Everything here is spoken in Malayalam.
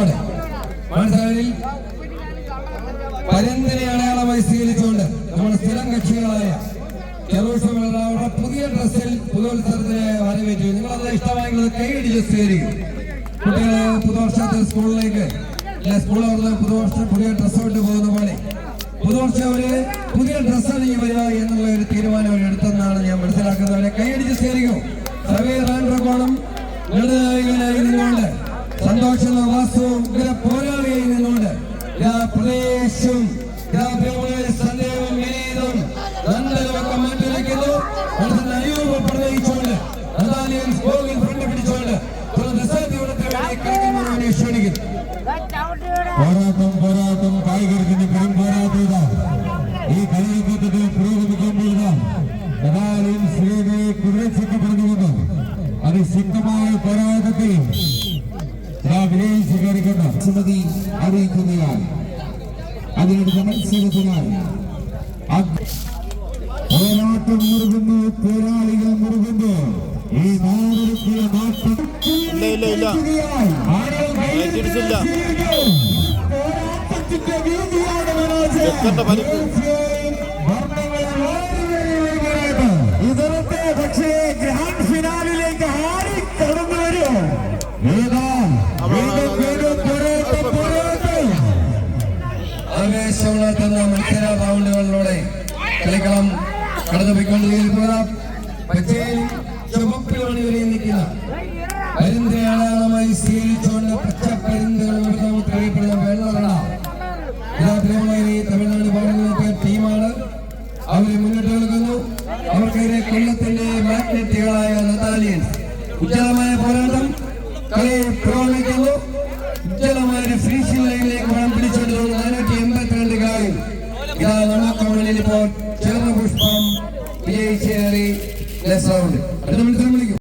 നിലപാട് മനസ്സിലായി? പരന്തിനെ അടയാളമായി സ്വീകരിച്ചുകൊണ്ട് നമ്മുടെ സ്ഥിരം കക്ഷികളായ അവരുടെ പുതിയ ഡ്രസ്സിൽ പുതുവത്സരത്തിനെ വരവേറ്റു. നിങ്ങളത് ഇഷ്ടമായെങ്കിൽ കൈയടിച്ച് സ്വീകരിക്കും കുട്ടികളെ പുതുവർഷത്തെ സ്കൂളിലേക്ക് ഇല്ല സ്കൂളിൽ പുതുവർഷം പുതിയ ഡ്രസ്സ് കൊണ്ട് പോകുന്ന പോലെ പുതുവർഷം അവർ പുതിയ ഡ്രസ്സാണ് ഈ വരിക എന്നുള്ള ഒരു തീരുമാനം അവർ എടുത്തെന്നാണ് ഞാൻ മനസ്സിലാക്കുന്നത്. അവരെ കൈയടിച്ച് സ്വീകരിക്കും സവേ റാൻ പ്രകോണം ലളിതനായകനായി നിന്നുകൊണ്ട് പ്രിയമുള്ളവരെ സന്ദേഹവും വിനീതം നന്ദനമൊക്കെ മാറ്റിവെക്കുന്നു. അടുത്ത അയ്യൂബ് പ്രണയിച്ചുകൊണ്ട് നദാലിയൻ ഗോവിൽ ഫ്രണ്ട് പിടിച്ചുകൊണ്ട് പോരാട്ടം പോരാട്ടം കായികത്തിന് പെരും പോരാട്ടം ഈ കളിയക്കത്തിൽ പുരോഗമിക്കുമ്പോൾ കഥാലയം ശ്രീയെ പറഞ്ഞുകൊണ്ട് അതിശക്തമായ പോരാട്ടത്തിൽ ഇതാ വിജയം സ്വീകരിക്കുന്ന സമിതി അറിയിക്കുന്നതാണ് അതിനടുത്ത മത്സരത്തിനായി അത് പോരാട്ടം മുറുകുന്നു. പോരാളികൾ മുറുകുന്നു ഈ നാടൊരുക്കിയ നാട്ടം പോരാട്ടത്തിന്റെ ഇല്ല ഇല്ല ആവേശമുണർത്തുന്ന മത്സര റൗണ്ടുകളിലൂടെ കളിക്കളം ഇവരെ നിൽക്കുന്ന പരുന്തിനെ അടയാളമായി സ്വീകരിച്ചുകൊണ്ട് പച്ചപ്പരുന്തുകൾ അറിയപ്പെടുന്ന വെള്ളറട. ഇതാ പ്രിയമുള്ളവരെ തമിഴ്നാട് പാടുന്ന ടീമാണ്. അവരെ മുന്നോട്ട് നൽകുന്നു അവർക്കെതിരെ കൊല്ലത്തിന്റെ മാഗ്നറ്റുകളായ നദാലിയൻസ് ഉജ്ജ്വലമായ പോരാട്ടം കളി പുരോഗമിക്കുന്നു. ഉജ്ജ്വലമായ ഒരു ഫിനിഷിംഗ് മുന്നിൽ ഐ ചേറി